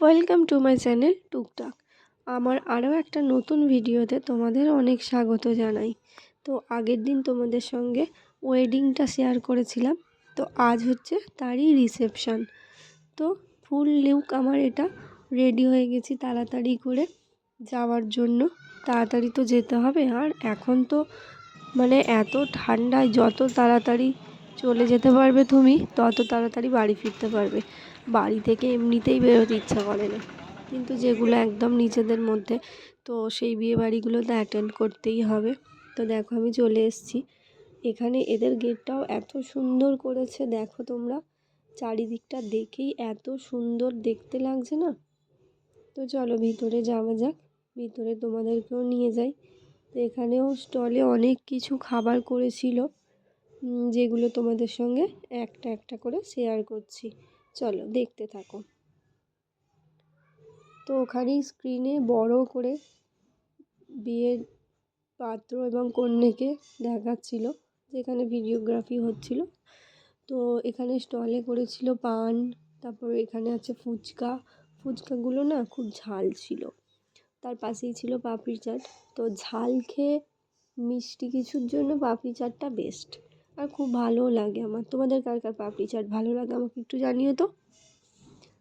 Welcome to my channel টুকটাক। আমার আরও একটা নতুন ভিডিওতে তোমাদের অনেক স্বাগত জানাই। তো আগের দিন তোমাদের সঙ্গে ওয়েডিংটা শেয়ার করেছিলাম। তো আজ হচ্ছে তারই রিসেপশান। তো ফুল লুক আমার এটা। রেডি হয়ে গেছি তাড়াতাড়ি করে যাওয়ার জন্য। তাড়াতাড়ি তো যেতে হবে। আর এখন তো মানে এত ঠান্ডায় যত তাড়াতাড়ি চলে যেতে পারবে তুমি, তত তাড়াতাড়ি বাড়ি ফিরতে পারবে। বাড়ি থেকে এমনিতেই বেরোতে ইচ্ছা করে না। কিন্তু যেগুলো একদম নিজেদের মধ্যে, তো সেই বিয়ে বাড়িগুলো তো অ্যাটেন্ড করতেই হবে। তো দেখো আমি চলে এসেছি। এখানে এদের গেটটাও এত সুন্দর করেছে, দেখো তোমরা। চারিদিকটা দেখেই এত সুন্দর দেখতে লাগছে না? তো চলো ভিতরে যাওয়া যাক, ভিতরে তোমাদেরকেও নিয়ে যাই। তো এখানেও স্টলে অনেক কিছু খাবার করেছিল। যেগুলো তোমাদের সঙ্গে একটা একটা করে শেয়ার করছি। চলো দেখতে থাকো। তো ওখানেই স্ক্রিনে বড় করে বিয়ের পাত্র এবং কন্যাকে দেখাচ্ছিল, যেখানে ভিডিওগ্রাফি হচ্ছিল। তো এখানে স্টলে করেছিল পান, তারপর এখানে আছে ফুচকা। ফুচকাগুলো না খুব ঝাল ছিল। তার পাশেই ছিল পাপড়ি চাট। তো ঝাল খেয়ে মিষ্টি কিছুর জন্য পাপড়ি চাটটা বেস্ট আর খুব ভালোও লাগে আমার। তোমাদের কার কার পাপড়ি চাট ভালো লাগে আমাকে একটু জানিও তো?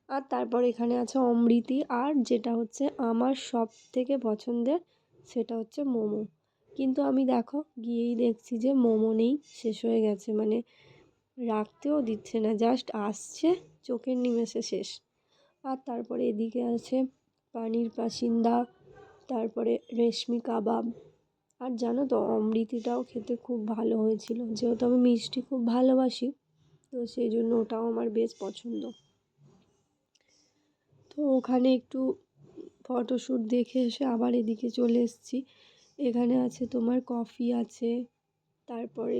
আর তারপর এখানে আছে অমৃতি আর যেটা হচ্ছে আমার সব থেকে পছন্দের সেটা হচ্ছে মোমো। কিন্তু আমি দেখো গিয়েই দেখছি যে মোমো নেই, শেষ হয়ে গেছে। মানে রাখতেও দিচ্ছে না জাস্ট আসছে, চোখের নিমেষে শেষ। আর তারপরে এদিকে আছে পানির পাসিন্দা, তারপরে রেশমি কাবাব আর জানো তো, অমৃতিটাও খেতে খুব ভালো হয়েছিল। যেহেতু আমি মিষ্টি খুব ভালোবাসি, তো সেই জন্য ওটাও আমার বেশ পছন্দ। তো ওখানে একটু ফটোশ্যুট দেখে এসে আবার এদিকে চলে এসেছি। এখানে আছে তোমার কফি আছে, তারপরে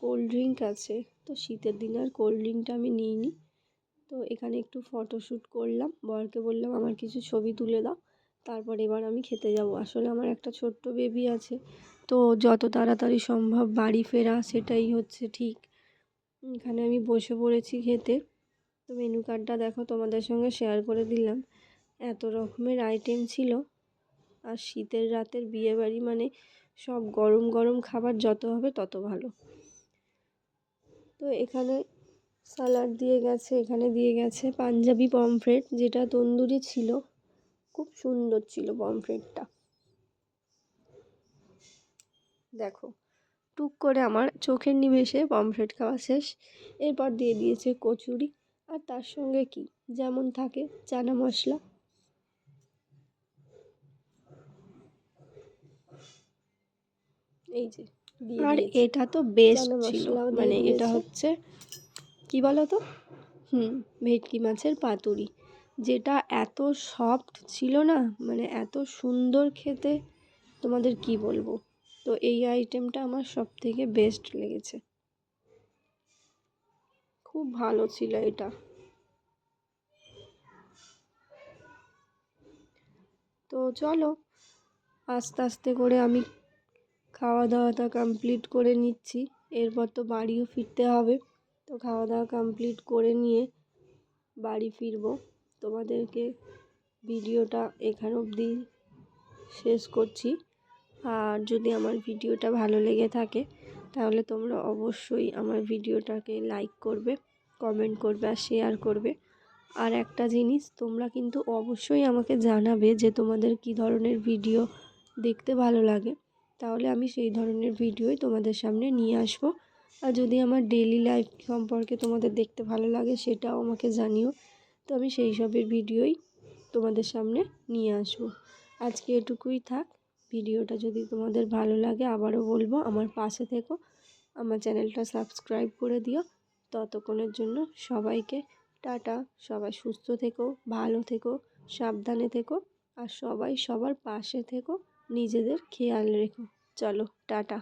কোল্ড ড্রিঙ্ক আছে। তো শীতের দিন আর কোল্ড ড্রিঙ্কটা আমি নিইনি। তো এখানে একটু ফটোশ্যুট করলাম। বরকে বললাম, আমার কিছু ছবি তুলে দাও। তারপর এবার আমি খেতে যাব। আসলে আমার একটা ছোট্ট বেবি আছে, তো যত তাড়াতাড়ি সম্ভব বাড়ি ফেরা সেটাই হচ্ছে ঠিক। এখানে আমি বসে পড়েছি খেতে। তো মেনু কার্ডটা দেখো তোমাদের সঙ্গে শেয়ার করে দিলাম। এত রকমের আইটেম ছিল। আর শীতের রাতের বিয়েবাড়ি মানে সব গরম গরম খাবার যত হবে তত ভালো। তো এখানে স্যালাড দিয়ে গেছে, এখানে দিয়ে গেছে পাঞ্জাবি পমফ্রেট যেটা তন্দুরি ছিল। খুব সুন্দর ছিল পমফ্রেটটা দেখো টুক করে আমার চোখের নিমেষে পমফ্রেট খাওয়া শেষ। এরপর দিয়ে দিয়েছে কচুরি। আর তার সঙ্গে কি? যেমন থাকে চানা মশলা। এই যে আর এটা তো বেস্ট ছিল। মানে এটা হচ্ছে কি বলো তো হুম ভেটকি মাছের পাতুরি। যেটা এত সফট ছিল না মানে এত সুন্দর খেতে, তোমাদের কি বলব? তো এই আইটেমটা আমার সব থেকে বেস্ট লেগেছে। খুব ভালো ছিল এটা। তো চলো, আস্তে আস্তে করে আমি খাওয়া দাওয়াটা কমপ্লিট করে নিচ্ছি। এরপর তো বাড়িও ফিরতে হবে। তো খাওয়া দাওয়া কমপ্লিট করে নিয়ে বাড়ি ফিরবো। তোমাদেরকে ভিডিওটা এখান অবধি শেষ করছি। আর যদি আমার ভিডিওটা ভালো লেগে থাকে, তাহলে তোমরা অবশ্যই আমার ভিডিওটাকে লাইক করবে কমেন্ট করবে আর শেয়ার করবে। আর একটা জিনিস, তোমরা কিন্তু অবশ্যই আমাকে জানাবে যে তোমাদের কি ধরনের ভিডিও দেখতে ভালো লাগে। তাহলে আমি সেই ধরনের ভিডিওই তোমাদের সামনে নিয়ে আসব। আর যদি আমার ডেলি লাইফ সম্পর্কে তোমাদের দেখতে ভালো লাগে, সেটাও আমাকে জানিও। তো আমি সেই সবের ভিডিওই তোমাদের সামনে নিয়ে আসব। আজকে এটুকুই থাক। ভিডিওটা যদি তোমাদের ভালো লাগে আবারও বলব, আমার পাশে থেকো। আমার চ্যানেলটা সাবস্ক্রাইব করে দিও। ততক্ষণের জন্য সবাইকে টাটা। সবাই সুস্থ থেকো, ভালো থেকো, সাবধানে থেকো আর সবাই সবার পাশে থেকো, নিজেদের খেয়াল রেখো। চলো, টাটা।